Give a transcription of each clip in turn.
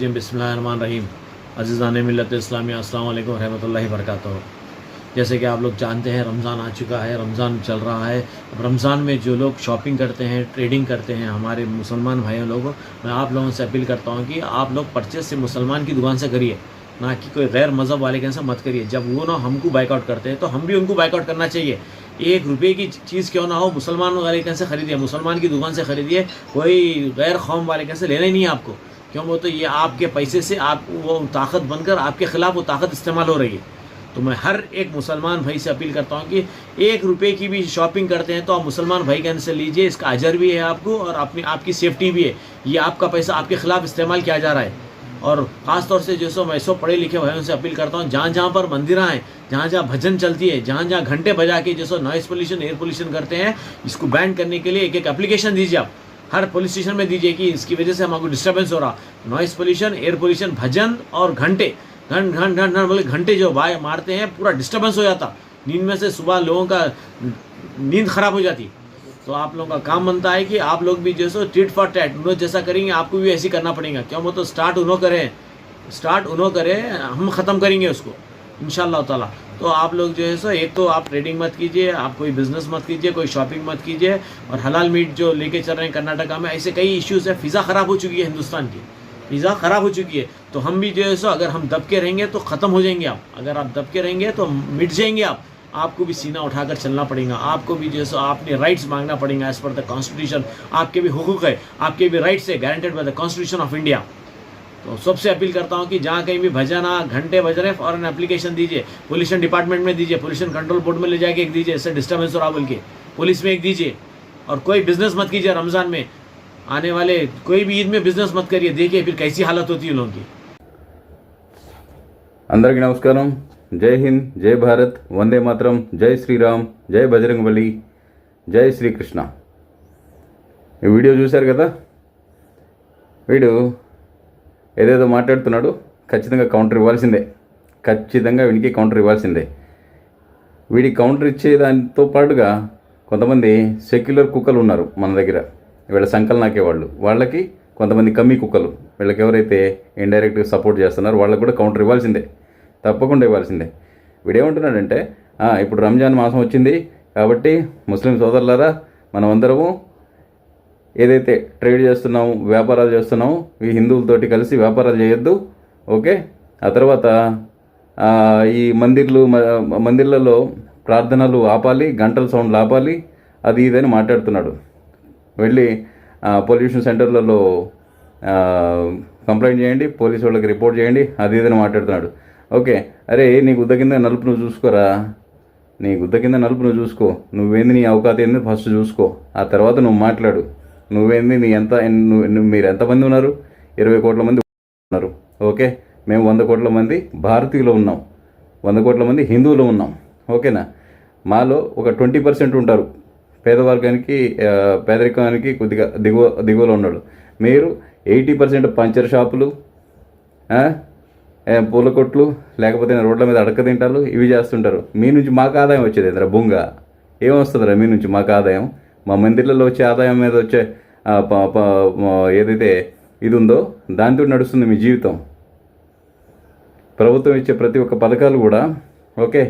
रजीम बिस्मिल्लाहिर्रहमानिर्रहीम। रहीम अज़ीज़ान मिलत इस्लामी अस्सलाम वालेकुम रहमतुल्लाहि वरकatuh जैसे कि आप लोग जानते हैं, रमज़ान आ चुका है, रमज़ान चल रहा है। अब रमज़ान में जो लोग शॉपिंग करते हैं, ट्रेडिंग करते हैं, हमारे मुसलमान भाइयों लोग, मैं आप लोगों से अपील करता हूँ कि आप लोग परचेज से मुसलमान की दुकान से करिए। ना कि कोई गैर मज़हब वाले के मत करिए। जब वो ना हमको बाइकआउट करते हैं तो हम भी उनको बाइकआउट करना चाहिए। एक रुपये की चीज़ क्यों ना हो, मुसलमान वाले कैसे खरीदिए, मुसलमान की दुकान से खरीदिए। कोई गैर कौम वाले कैसे लेना ही नहीं है आपको। क्यों वो तो ये आपके पैसे से आप वो ताकत बनकर आपके खिलाफ वो ताकत इस्तेमाल हो रही है। तो मैं हर एक मुसलमान भाई से अपील करता हूँ कि एक रुपए की भी शॉपिंग करते हैं तो आप मुसलमान भाई के से लीजिए, इसका अजर भी है आपको और अपनी, आपकी सेफ्टी भी है। ये आपका पैसा आपके खिलाफ इस्तेमाल किया जा रहा है। और ख़ास तौर से जो सो मैं सो पढ़े लिखे भाइयों से अपील करता हूँ, जहाँ जहाँ पर मंदिरा हैं, जहाँ जहाँ भजन चलती है, जहाँ जहाँ घंटे बजा के जो सो नॉइस पोल्यूशन एयर पोल्यूशन करते हैं, इसको बैन करने के लिए एक एक एप्लीकेशन दीजिए आप। हर पुलिस स्टेशन में दीजिए कि इसकी वजह से हमको डिस्टर्बेंस हो रहा। नॉइस पोल्यूशन एयर पोल्यूशन भजन और घंटे। घंट घंट घंट घंट बोले घंटे जो बाय मारते हैं, पूरा डिस्टर्बेंस हो जाता। नींद में से सुबह लोगों का नींद खराब हो जाती। तो आप लोगों का काम बनता है कि आप लोग भी जैसो ट्रीट फॉर टैट उन्होंने जैसा करेंगे, आपको भी ऐसे करना पड़ेगा। क्यों? वो तो स्टार्ट उन्हों करें। स्टार्ट उन्हों करें, हम ख़त्म करेंगे उसको। इन ताला। तो आप लोग जो है सो, एक तो आप ट्रेडिंग मत कीजिए, आप कोई बिज़नेस मत कीजिए, कोई शॉपिंग मत कीजिए, और हलाल मीट जो लेके चल रहे हैं कर्नाटका में, ऐसे कई इश्यूज़ है। फ़िज़ा ख़राब हो चुकी है हिंदुस्तान की। फ़िज़ा ख़राब हो चुकी है। तो हम भी जो है सो, अगर हम दब के रहेंगे तो ख़त्म हो जाएँगे आप। अगर आप दब के रहेंगे तो मिट जाएँगे आप। आपको भी सीना उठाकर चलना पड़ेगा। आपको भी जो है सो, आपने राइट्स मांगना पड़ेगा एज पर द कॉन्स्टिट्यूशन आपके भी हुकूक है। आपके भी राइट्स है guaranteed by the constitution of India तो सबसे अपील करता हूँ कि जहाँ कहीं भी भजन आ घंटे बज रहे फॉरन एप्लीकेशन दीजिए पोल्यूशन डिपार्टमेंट में दीजिए पोल्यूशन कंट्रोल बोर्ड में ले जाके एक दीजिए इससे डिस्टर्बेंस हो रहा बोल के पुलिस में एक दीजिए और कोई बिजनेस मत कीजिए रमज़ान में आने वाले कोई भी ईद में बिजनेस मत करिए देखिए फिर कैसी हालत होती है लोगों की అందరికీ నమస్కారం జై హింద్ జై భారత్ వందే మాత్రం జై శ్రీరామ్ జై బజరంగబలి జై శ్రీకృష్ణ ఈ వీడియో చూశారు కదా వీడు ఏదేదో మాట్లాడుతున్నాడు ఖచ్చితంగా కౌంటర్ ఇవ్వాల్సిందే. ఖచ్చితంగా వీడికి కౌంటర్ ఇవ్వాల్సిందే. వీడి కౌంటర్ ఇచ్చే దానితో పాటుగా కొంతమంది సెక్యులర్ కుక్కలు ఉన్నారు మన దగ్గర. వీళ్ళ సంకలు నాకేవాళ్ళు వాళ్ళకి కొంతమంది కమ్మి కుక్కలు. వీళ్ళకి ఎవరైతే ఇండైరెక్ట్గా సపోర్ట్ చేస్తున్నారో వాళ్ళకి కూడా కౌంటర్ ఇవ్వాల్సిందే. తప్పకుండా ఇవ్వాల్సిందే. వీడేమంటున్నాడంటే ఇప్పుడు రంజాన్ మాసం వచ్చింది కాబట్టి ముస్లిం సోదరులారా మనం అందరము ఏదైతే ట్రేడ్ చేస్తున్నాము వ్యాపారాలు చేస్తున్నాము ఈ హిందువులతోటి కలిసి వ్యాపారాలు చేయొద్దు ఓకే? ఆ తర్వాత ఈ మందిర్లు మందిర్లలో ప్రార్థనలు ఆపాలి గంటల సౌండ్లు ఆపాలి అది ఇదని మాట్లాడుతున్నాడు. వెళ్ళి పొల్యూషన్ సెంటర్లలో కంప్లైంట్ చేయండి పోలీసు వాళ్ళకి రిపోర్ట్ చేయండి అది ఇదని మాట్లాడుతున్నాడు. ఓకే? అరే నీ గుద్ద కింద నలుపు నువ్వు చూసుకోరా? నీ గుద్ద కింద నలుపు నువ్వు చూసుకో. నువ్వేంది నీ అవకాశం ఏంది? ఫస్ట్ చూసుకో. ఆ తర్వాత నువ్వు మాట్లాడు. నువ్వేంది నీ ఎంత మీరు ఎంతమంది ఉన్నారు? ఇరవై కోట్ల మంది ఉన్నారు. ఓకే? మేము వంద కోట్ల మంది భారతీయులు ఉన్నాం. వంద కోట్ల మంది హిందువులు ఉన్నాం. ఓకేనా? మాలో ఒక ట్వంటీ పర్సెంట్ ఉంటారు. పేదవర్గానికి పేదరికానికి కొద్దిగా దిగువ దిగువలో ఉన్నాడు. మీరు ఎయిటీ పర్సెంట్ పంచర్ షాపులు పూల కొట్లు లేకపోతే రోడ్ల మీద అడక తింటారు ఇవి చేస్తుంటారు. మీ నుంచి మాకు ఆదాయం వచ్చేది ఏంద్రా బొంగ. ఏమొస్తుందిరా మీ నుంచి మాకు ఆదాయం? మా మందిర్లలో వచ్చే ఆదాయం మీద వచ్చే ఏదైతే ఇది ఉందో దాంతో నడుస్తుంది మీ జీవితం. ప్రభుత్వం ఇచ్చే ప్రతి ఒక్క పథకాలు కూడా ఓకే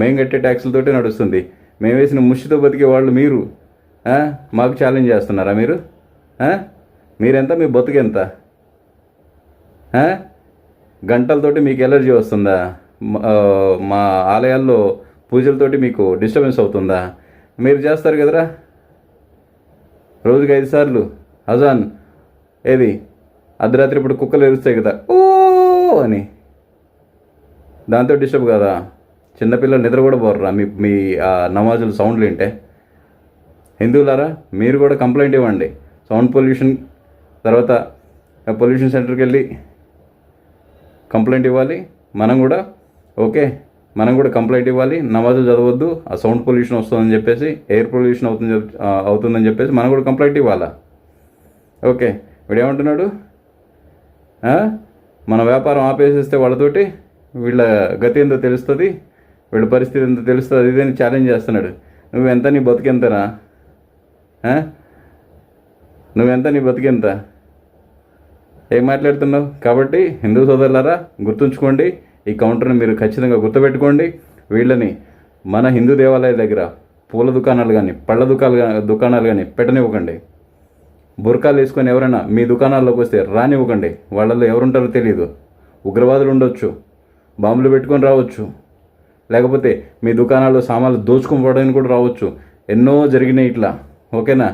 మేము కట్టే ట్యాక్సులతోటే నడుస్తుంది. మేము వేసిన ముష్టితో బతికే వాళ్ళు మీరు మాకు ఛాలెంజ్ చేస్తున్నారా మీరు? మీరెంత? మీ బతుకెంత గంటలతోటి మీకు ఎలర్జీ వస్తుందా? మా ఆలయాల్లో పూజలతోటి మీకు డిస్టర్బెన్స్ అవుతుందా? మీరు చేస్తారు కదరా? రోజుకి ఐదు సార్లు. అజాన్ ఏది? అర్ధరాత్రి ఇప్పుడు కుక్కలు ఎరుస్తాయి కదా. ఓ అని. దాంతో డిస్టర్బ్ కదా? చిన్నపిల్లలు నిద్ర కూడా పోర్రా. మీ మీ ఆ నమాజులు సౌండ్లు వింటే. హిందువులారా మీరు కూడా కంప్లైంట్ ఇవ్వండి. సౌండ్ పొల్యూషన్ తర్వాత పొల్యూషన్ సెంటర్కి వెళ్ళి కంప్లైంట్ ఇవ్వాలి. మనం కూడా ఓకే. మనం కూడా కంప్లైంట్ ఇవ్వాలి. నమాజు చదవద్దు. ఆ సౌండ్ పొల్యూషన్ వస్తుందని చెప్పేసి ఎయిర్ పొల్యూషన్ అవుతుంది అవుతుందని చెప్పేసి మనం కూడా కంప్లైంట్ ఇవ్వాలా? ఓకే. వీడు ఏమంటున్నాడు? మన వ్యాపారం ఆపేసేస్తే వాళ్ళతోటి వీళ్ళ గతి ఏందో తెలుస్తుంది వీళ్ళ పరిస్థితి ఎంతో తెలుస్తుంది అది ఇదని ఛాలెంజ్ చేస్తున్నాడు. నువ్వెంత నీ బతికెంతనా? నువ్వెంత నీ బతికెంత? ఏం మాట్లాడుతున్నావు? కాబట్టి హిందూ సోదరులారా గుర్తుంచుకోండి. ఈ కౌంటర్ని మీరు ఖచ్చితంగా గుర్తుపెట్టుకోండి. వీళ్ళని మన హిందూ దేవాలయ దగ్గర పూల దుకాణాలు కానీ పళ్ళ దుకాణాలు దుకాణాలు కానీ పెట్టనివ్వకండి. బుర్కాలు వేసుకొని ఎవరైనా మీ దుకాణాల్లోకి వస్తే రానివ్వకండి. వాళ్ళల్లో ఎవరుంటారో తెలియదు ఉగ్రవాదులు ఉండొచ్చు బాంబులు పెట్టుకొని రావచ్చు. లేకపోతే మీ దుకాణాల్లో సామాన్లు దోచుకొని పోవడానికి కూడా రావచ్చు. ఎన్నో జరిగినాయి ఇట్లా. ఓకేనా?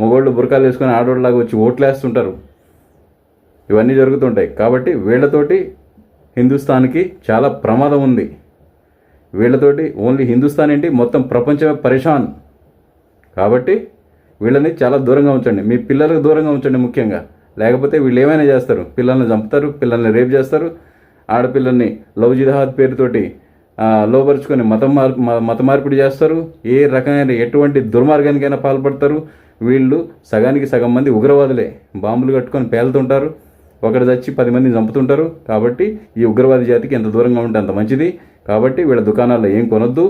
మగోళ్ళు బురకాలు వేసుకొని ఆడవాళ్ళలాగా వచ్చి ఓట్లేస్తుంటారు. ఇవన్నీ జరుగుతుంటాయి. కాబట్టి వీళ్ళతోటి హిందుస్థాన్కి చాలా ప్రమాదం ఉంది. వీళ్ళతోటి ఓన్లీ హిందుస్థాన్ ఏంటి? మొత్తం ప్రపంచమే పరిశాన్. కాబట్టి వీళ్ళని చాలా దూరంగా ఉంచండి. మీ పిల్లలకు దూరంగా ఉంచండి ముఖ్యంగా. లేకపోతే వీళ్ళు ఏమైనా చేస్తారు? పిల్లల్ని చంపుతారు పిల్లల్ని రేప్ చేస్తారు. ఆడపిల్లల్ని లవ్ జిహాద్ పేరుతోటి లోపరుచుకొని మతం మార్ మ- మత మార్పిడి చేస్తారు. ఏ రకమైన ఎటువంటి దుర్మార్గానికైనా పాల్పడతారు. వీళ్ళు సగానికి సగం మంది ఉగ్రవాదులే. బాంబులు కట్టుకొని పేలుతుంటారు. ఒకటి చచ్చి పది మందిని చంపుతుంటారు కాబట్టి ఈ ఉగ్రవాది జాతికి ఎంత దూరంగా ఉంటే అంత మంచిది. కాబట్టి వీళ్ళ దుకాణాల్లో ఏం కొనొద్దు.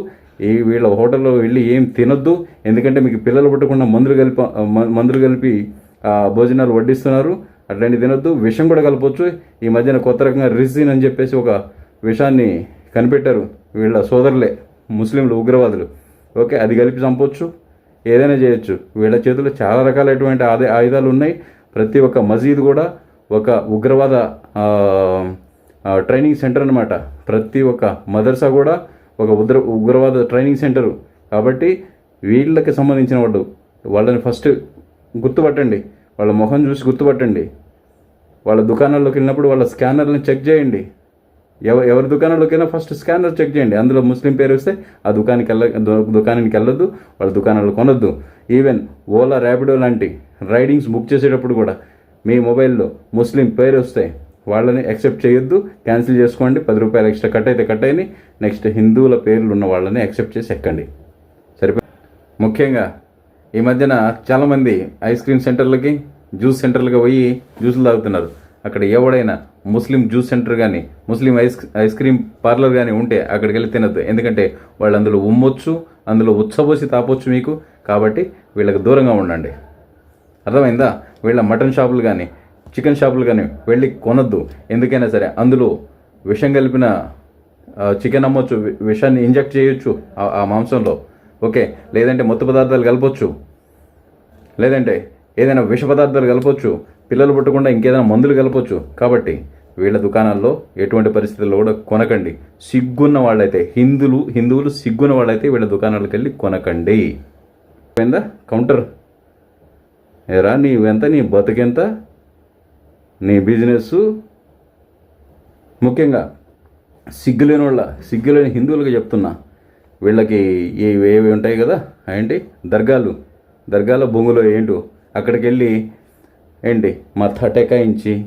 ఈ వీళ్ళ హోటల్లో వెళ్ళి ఏం తినొద్దు. ఎందుకంటే మీకు పిల్లలు పుట్టకుండా మందులు కలిపి మందులు కలిపి భోజనాలు వడ్డిస్తున్నారు. అట్లాంటి తినొద్దు. విషం కూడా కలపవచ్చు ఈ మధ్యన కొత్త రకంగా రిజిన్ అని చెప్పేసి ఒక విషాన్ని కనిపెట్టారు వీళ్ళ సోదరులే ముస్లింలు ఉగ్రవాదులు. ఓకే అది కలిపి చంపొచ్చు. ఏదైనా చేయొచ్చు. వీళ్ళ చేతిలో చాలా రకాలైనటువంటి ఆదే ఆయుధాలు ఉన్నాయి. ప్రతి ఒక్క మసీద్ కూడా ఒక ఉగ్రవాద ట్రైనింగ్ సెంటర్ అనమాట ప్రతి ఒక్క మదర్సా కూడా ఒక ఉగ్ర ఉగ్రవాద ట్రైనింగ్ సెంటరు కాబట్టి వీళ్ళకి సంబంధించిన వాడు వాళ్ళని ఫస్ట్ గుర్తుపట్టండి. వాళ్ళ మొహం చూసి గుర్తుపట్టండి. వాళ్ళ దుకాణాల్లోకి వెళ్ళినప్పుడు వాళ్ళ స్కానర్ని చెక్ చేయండి. ఎవ ఎవరి దుకాణంలోకి వెళ్ళినా ఫస్ట్ స్కానర్ చెక్ చేయండి. అందులో ముస్లిం పేరు వస్తే ఆ దుకాణానికి వెళ్ళ దు- దుకాణానికి వెళ్ళొద్దు వాళ్ళ దుకాణాలు కొనొద్దు. ఈవెన్ ఓలా ర్యాపిడో లాంటి రైడింగ్స్ బుక్ చేసేటప్పుడు కూడా మీ మొబైల్లో ముస్లిం పేరు వస్తే వాళ్ళని యాక్సెప్ట్ చేయొద్దు క్యాన్సిల్ చేసుకోండి పది రూపాయలు ఎక్స్ట్రా కట్ అయితే కట్ అయినాయి నెక్స్ట్ హిందువుల పేర్లు ఉన్న వాళ్ళని యాక్సెప్ట్ చేసి ఎక్కండి. సరిపోయి ముఖ్యంగా ఈ మధ్యన చాలామంది ఐస్ క్రీమ్ సెంటర్లకి జ్యూస్ సెంటర్లకి పోయి జ్యూసులు తాగుతున్నారు. అక్కడ ఎవడైనా ముస్లిం జ్యూస్ సెంటర్ కానీ ముస్లిం ఐస్ ఐస్ క్రీమ్ పార్లర్ కానీ ఉంటే అక్కడికి వెళ్ళి తినద్దు. ఎందుకంటే వాళ్ళు అందులో ఉమ్మొచ్చు అందులో ఉచ్చబోసి తాపొచ్చు మీకు. కాబట్టి వీళ్ళకి దూరంగా ఉండండి. అర్థమైందా? వీళ్ళ మటన్ షాపులు కానీ చికెన్ షాపులు కానీ వెళ్ళి కొనొద్దు. ఎందుకైనా సరే అందులో విషం కలిపిన చికెన్ అమ్మొచ్చు విషాన్ని ఇంజెక్ట్ చేయొచ్చు ఆ- ఆ మాంసంలో. ఓకే? లేదంటే మత్తు పదార్థాలు కలపొచ్చు. లేదంటే ఏదైనా విష పదార్థాలు కలపొచ్చు. పిల్లలు పుట్టకుండా ఇంకేదైనా మందులు కలపొచ్చు. కాబట్టి వీళ్ళ దుకాణాల్లో ఎటువంటి పరిస్థితుల్లో కూడా కొనకండి. సిగ్గున్న వాళ్ళైతే హిందువులు హిందువులు సిగ్గున్న వాళ్ళైతే వీళ్ళ దుకాణాలకు వెళ్ళి కొనకండి. పోయిందా కౌంటర్ ఏరా నీవెంత నీ బతుకెంత? నీ బిజినెస్ ముఖ్యంగా సిగ్గులేని వాళ్ళ సిగ్గులేని హిందువులకు చెప్తున్నా. వీళ్ళకి ఏవి ఏవి ఉంటాయి కదా? ఏంటి? దర్గాలు. దర్గాలో బొంగులో ఏంటో? అక్కడికి వెళ్ళి ఏంటి? మా తటకాయించి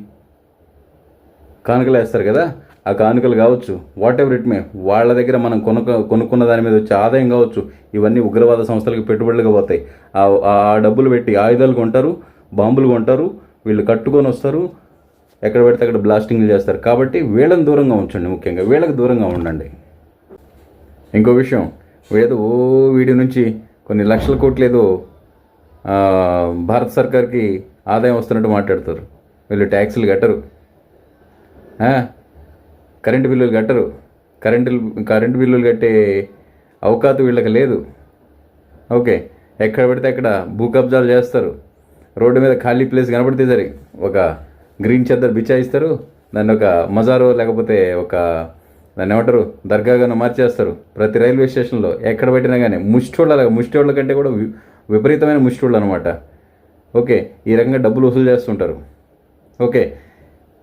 కానుకలు వేస్తారు కదా? ఆ కానుకలు కావచ్చు వాట్ ఎవర్ ఇట్ మే వాళ్ళ దగ్గర మనం కొనుక కొనుక్కున్న దాని మీద వచ్చే ఆదాయం కావచ్చు ఇవన్నీ ఉగ్రవాద సంస్థలకు పెట్టుబడులుగా పోతాయి. ఆ ఆ డబ్బులు పెట్టి ఆయుధాలు కొంటారు బాంబులు కొంటారు వీళ్ళు కట్టుకొని వస్తారు ఎక్కడ పెడితే అక్కడ బ్లాస్టింగ్లు చేస్తారు. కాబట్టి వీళ్ళని దూరంగా ఉంచండి ముఖ్యంగా వీళ్ళకి దూరంగా ఉండండి. ఇంకో విషయం ఏదో ఓ వీడి నుంచి కొన్ని లక్షల కోట్లు ఏదో భారత సర్కార్కి ఆదాయం వస్తున్నట్టు మాట్లాడతారు. వీళ్ళు ట్యాక్సులు కట్టరు. కరెంటు బిల్లులు కట్టరు. కరెంటు కరెంటు బిల్లులు కట్టే అవకాశం వీళ్ళకి లేదు. ఓకే ఎక్కడ పడితే అక్కడ భూ కబ్జాలు చేస్తారు. రోడ్డు మీద ఖాళీ ప్లేస్ కనబడితే సరే ఒక గ్రీన్ చెద్దరు బిచ్చాయిస్తారు దాన్ని ఒక మజారో లేకపోతే ఒక దాన్ని ఏమంటారు? దర్గాగాను మార్చేస్తారు. ప్రతి రైల్వే స్టేషన్లో ఎక్కడ పెట్టినా కానీ ముష్టోళ్ళ ముష్టోళ్ళ కంటే కూడా వి- విపరీతమైన ముష్టోళ్ళు అనమాట ఓకే ఈ రకంగా డబ్బులు వసూలు చేస్తుంటారు. ఓకే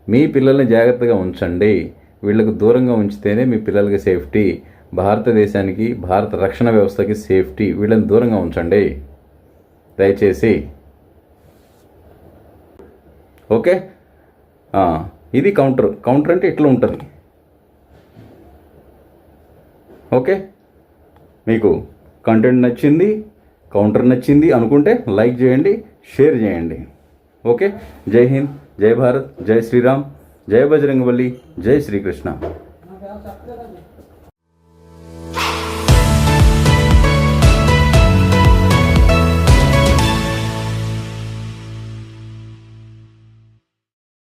మీ పిల్లల్ని జాగ్రత్తగా ఉంచండి. వీళ్ళకు దూరంగా ఉంచితేనే మీ పిల్లలకి సేఫ్టీ భారతదేశానికి భారత రక్షణ వ్యవస్థకి సేఫ్టీ వీళ్ళని దూరంగా ఉంచండి. దయచేసి. ఓకే? ఇది కౌంటర్. కౌంటర్ అంటే ఇట్లా ఉంటుంది. ఓకే? మీకు కంటెంట్ నచ్చింది కౌంటర్ నచ్చింది అనుకుంటే లైక్ చేయండి షేర్ చేయండి. ఓకే? జై హింద్ జై భారత్ జై శ్రీరామ్. జయ బజరంగవల్లి జై శ్రీకృష్ణ.